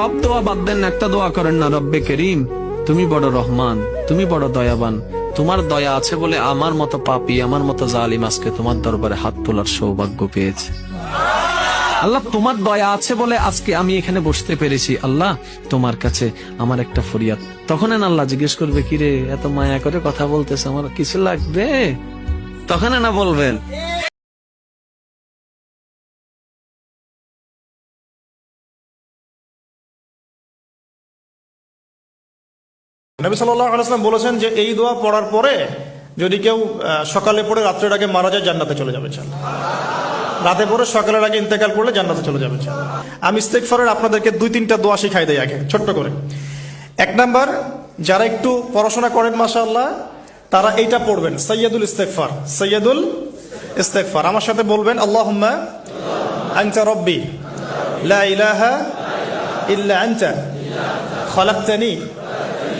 সব দোয়া বাদ দেন, একটা দোয়া করেন না, রব্বে করিম। তুমি বড় রহমান, তুমি বড় দয়াবান। তোমার দয়া আছে বলে আমার মতো পাপী, আমার মতো জালিম আজকে তোমার দরবারে হাত তোলার সৌভাগ্য পেয়েছে। আল্লাহ, তোমার দয়া আছে বলে আজকে আমি এখানে বসতে পেরেছি। আল্লাহ, তোমার কাছে আমার একটা ফরিয়াদ। তখন আল্লাহ জিজ্ঞেস করবে কি রে এত মায়া করে কথা বলতেছে, আমার কিছু লাগবে? তখন না বলবেন নবী সাল্লাহ বলেছেন যে এই দোয়া পড়ার পরে যদি কেউ সকালে পড়ে রাত্রের আগে মারা যায়, জান্নাতে চলে যাবে চাল রাতে পড়ে সকালের আগে ইন্তেকাল করলে জান্নাতে চলে যাবে চাল আমি ইস্তেকফারের আপনাদেরকে দুই তিনটা দোয়া শিখাই দেয় আগে, ছোট্ট করে। এক নাম্বার, যারা একটু পড়াশোনা করেন, মাশাআল্লাহ, তারা এইটা পড়বেন সৈয়দুল ইস্তেকফার সৈয়দুল ইস্তেকফার আমার সাথে বলবেন, আল্লাহুম্মা আনতা রব্বি লা ইল্লা আনতা খলাকতানি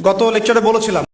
গত লেকচারে বলেছিলাম।